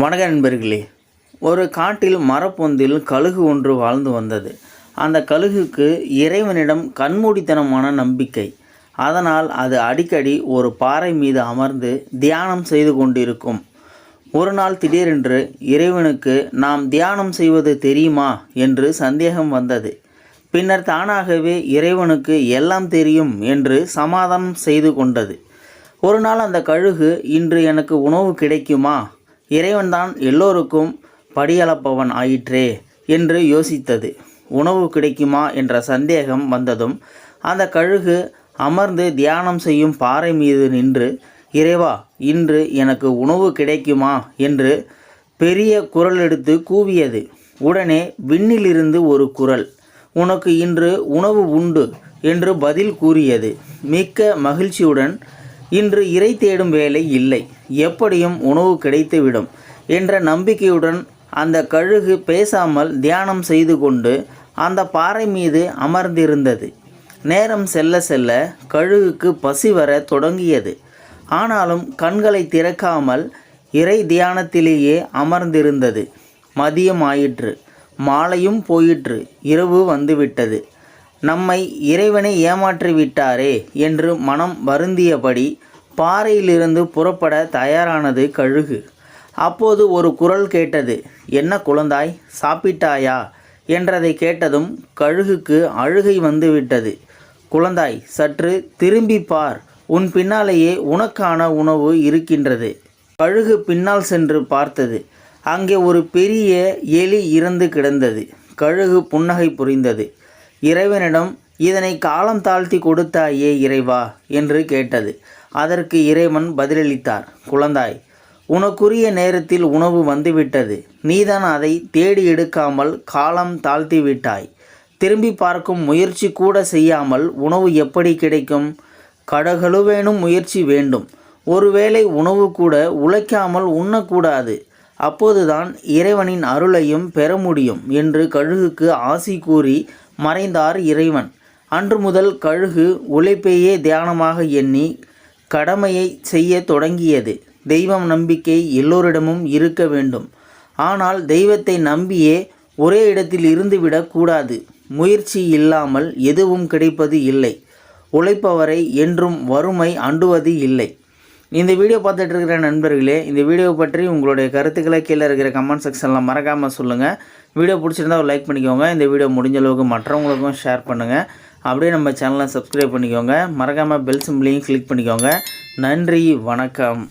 வணக்க நண்பர்களே. ஒரு காட்டில் மரப்பொந்தில் கழுகு ஒன்று வாழ்ந்து வந்தது. அந்த கழுகுக்கு இறைவனிடம் கண்மூடித்தனமான நம்பிக்கை. அதனால் அது அடிக்கடி ஒரு பாறை மீது அமர்ந்து தியானம் செய்து கொண்டிருக்கும். ஒரு நாள் திடீரென்று இறைவனுக்கு நாம் தியானம் செய்வது தெரியுமா? என்று சந்தேகம் வந்தது. பின்னர் தானாகவே இறைவனுக்கு எல்லாம் தெரியும் என்று சமாதானம் செய்து கொண்டது. ஒரு நாள் அந்த கழுகு இன்று எனக்கு உணவு கிடைக்குமா? இறைவன்தான் எல்லோருக்கும் படியளப்பவன் ஆயிற்றே என்று யோசித்தது. உணவு கிடைக்குமா என்ற சந்தேகம் வந்ததும் அந்த கழுகு அமர்ந்து தியானம் செய்யும் பாறை மீது நின்று இறைவா இன்று எனக்கு உணவு கிடைக்குமா? என்று பெரிய குரல் எடுத்து கூவியது. உடனே விண்ணிலிருந்து ஒரு குரல். உனக்கு இன்று உணவு உண்டு என்று பதில் கூறியது. மிக்க மகிழ்ச்சியுடன் இன்று இறை தேடும் வேலை இல்லை. எப்படியும் உணவு கிடைத்துவிடும் என்ற நம்பிக்கையுடன் அந்த கழுகு பேசாமல் தியானம் செய்து கொண்டு அந்த பாறை மீது அமர்ந்திருந்தது. நேரம் செல்ல செல்ல கழுகுக்கு பசி வர தொடங்கியது. ஆனாலும் கண்களை திறக்காமல் இறை தியானத்திலேயே அமர்ந்திருந்தது. மதியம் ஆயிற்று. மாலையும் போயிற்று. இரவு வந்துவிட்டது. நம்மை இறைவனை ஏமாற்றி விட்டாரே என்று மனம் வருந்தியபடி பாறையிலிருந்து புறப்பட தயாரானது கழுகு. அப்போது ஒரு குரல் கேட்டது என்ன குழந்தாய் சாப்பிட்டாயா? என்றதை கேட்டதும் கழுகுக்கு அழுகை வந்துவிட்டது. குழந்தாய் சற்று திரும்பி பார் உன் பின்னாலேயே உனக்கான உணவு இருக்கின்றது. கழுகு பின்னால் சென்று பார்த்தது அங்கே ஒரு பெரிய எலி இறந்து கிடந்தது. கழுகு புன்னகை புரிந்தது இறைவனிடம் இதனை காலம் தாழ்த்தி கொடுத்தாயே இறைவா என்று கேட்டது. அதற்கு இறைவன் பதிலளித்தார் குழந்தாய் உனக்குரிய நேரத்தில் உணவு வந்துவிட்டது. நீதான் அதை தேடி எடுக்காமல் காலம் தாழ்த்தி விட்டாய். திரும்பி பார்க்கும் முயற்சி கூட செய்யாமல் உணவு எப்படி கிடைக்கும்? கடகழுவேனும் முயற்சி வேண்டும். ஒருவேளை உணவு கூட உழைக்காமல் உண்ணக்கூடாது. அப்போதுதான் இறைவனின் அருளையும் பெற முடியும் என்று கழுகுக்கு ஆசி கூறி மறைந்தார் இறைவன். அன்று முதல் கழுகு உழைப்பையே தியானமாக எண்ணி கடமையை செய்ய தொடங்கியது. தெய்வம் நம்பிக்கை எல்லோரிடமும் இருக்க வேண்டும். ஆனால் தெய்வத்தை நம்பியே ஒரே இடத்தில் இருந்துவிடக் கூடாது. முயற்சி இல்லாமல் எதுவும் கிடைப்பது இல்லை. உழைப்பவரை என்றும் வறுமை அண்டுவது இல்லை. இந்த வீடியோ பார்த்துட்டு இருக்கிற நண்பர்களே இந்த வீடியோ பற்றி உங்களுடைய கருத்துக்களை கீழே இருக்கிற கமெண்ட் செக்ஷனில் மறக்காமல் சொல்லுங்கள் வீடியோ பிடிச்சிருந்தா ஒரு லைக் பண்ணிக்கோங்க. இந்த வீடியோ முடிஞ்ச அளவுக்கு மற்றவங்களுக்கும் ஷேர் பண்ணுங்கள் அப்படியே நம்ம சேனலை சப்ஸ்கிரைப் பண்ணிக்கோங்க. மறக்காமல் பெல் சிம்பிளையும் கிளிக் பண்ணிக்கோங்க. நன்றி வணக்கம்.